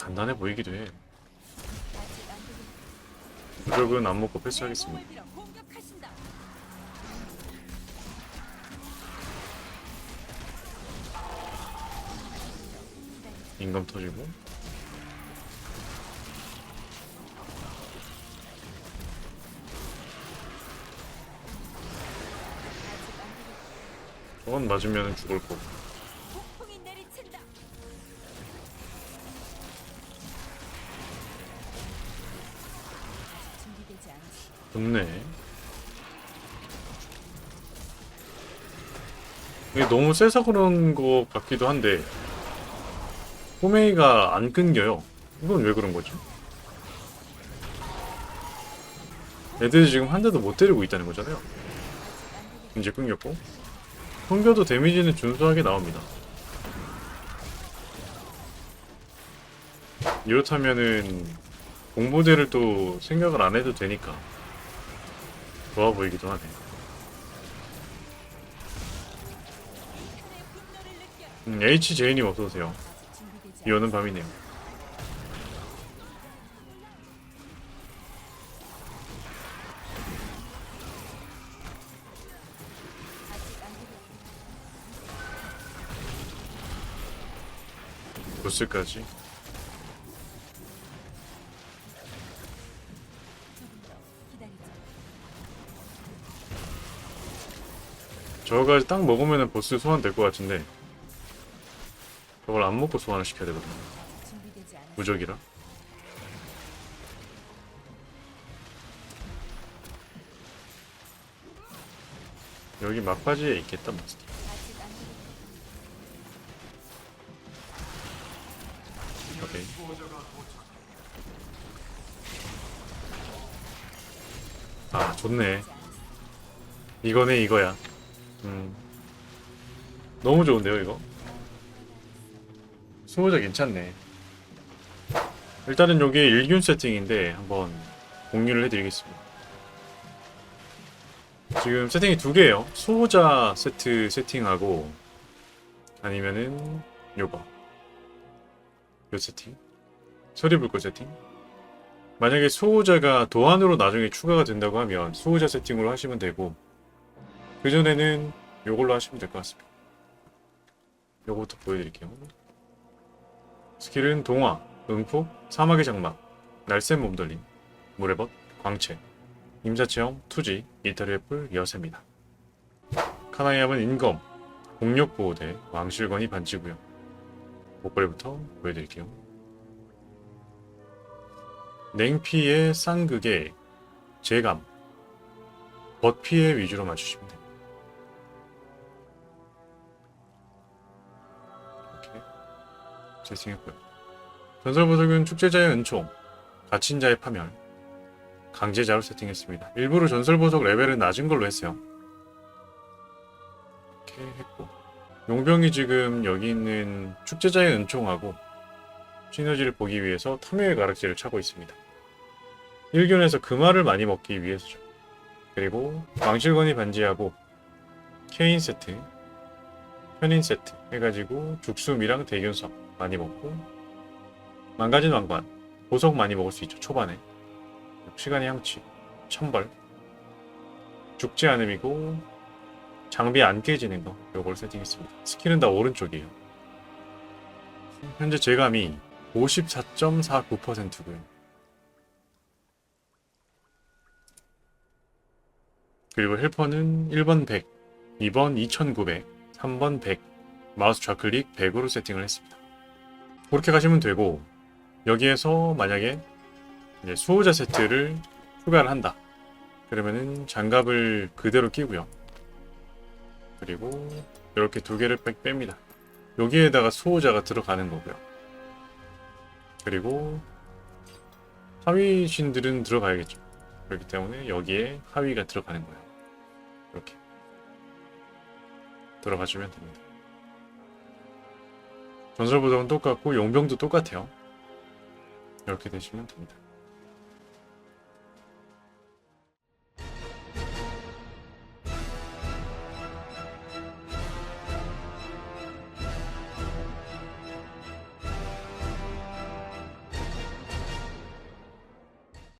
단단해 보이기도 해. 무적은 안 먹고 내 패스하겠습니다. 인감 터지고. 저건 맞으면 죽을 거고. 좋네. 이게 너무 세서 그런 것 같기도 한데 호메이가 안 끊겨요. 이건 왜 그런 거지? 애들이 지금 한 대도 못 때리고 있다는 거잖아요. 이제 끊겼고 끊겨도 데미지는 준수하게 나옵니다. 이렇다면은 공부대를 또 생각을 안 해도 되니까 좋아 보이기도 하네. 음, H 제이님 어서 오세요. 아직 준비되지 비 오는 밤이네요. 보스까지. 저거까지 딱 먹으면 보스 소환 될 것 같은데 저걸 안 먹고 소환을 시켜야 되거든요. 무적이라. 여기 막바지에 있겠다 마스터. 오케이. 아 좋네. 이거네 이거야. 음. 너무 좋은데요 이거? 수호자 괜찮네. 일단은 여기 일균 세팅인데 한번 공유를 해드리겠습니다. 지금 세팅이 두 개예요. 수호자 세트 세팅하고 아니면은 요거 요 세팅 서리불꽃 세팅 만약에 수호자가 도안으로 나중에 추가가 된다고 하면 수호자 세팅으로 하시면 되고 그전에는 요걸로 하시면 될 것 같습니다. 요거부터 보여드릴게요. 스킬은 동화, 응폭, 사막의 장막, 날쌘 몸돌림, 물의 벗, 광채, 임사체험, 투지, 이탈리의 풀, 여세입니다. 카나이압은 인검, 공력보호대, 왕실건이 반지고요. 목걸이부터 보여드릴게요. 냉피의 쌍극에 재감, 벗피해 위주로 맞추시면 됩니다. 세팅했고요. 전설 보석은 축제자의 은총, 갇힌 자의 파멸, 강제자로 세팅했습니다. 일부러 전설 보석 레벨은 낮은 걸로 했어요. 이렇게 했고 용병이 지금 여기 있는 축제자의 은총하고 시너지를 보기 위해서 탐욕의 가락지를 차고 있습니다. 일견에서 금화를 많이 먹기 위해서죠. 그리고 왕실건이 반지하고 케인 세트, 현인 세트 해가지고 죽숨이랑 대균석 많이 먹고 망가진 왕관, 보석 많이 먹을 수 있죠 초반에 시간의 향취, 천벌, 죽지 않음이고 장비 안 깨지는 거 요걸 세팅했습니다. 스킬은 다 오른쪽이에요. 현재 재감이 54.49%고요. 그리고 헬퍼는 1번 100, 2번 2900, 3번 100, 마우스 좌클릭 100으로 세팅을 했습니다. 그렇게 가시면 되고 여기에서 만약에 수호자 세트를 추가를 한다. 그러면은 장갑을 그대로 끼고요. 그리고 이렇게 두 개를 빽 뺍니다. 여기에다가 수호자가 들어가는 거고요. 그리고 하위 신들은 들어가야겠죠. 그렇기 때문에 여기에 하위가 들어가는 거예요. 이렇게 들어가주면 됩니다. 전설보석은 똑같고 용병도 똑같아요. 이렇게 되시면 됩니다.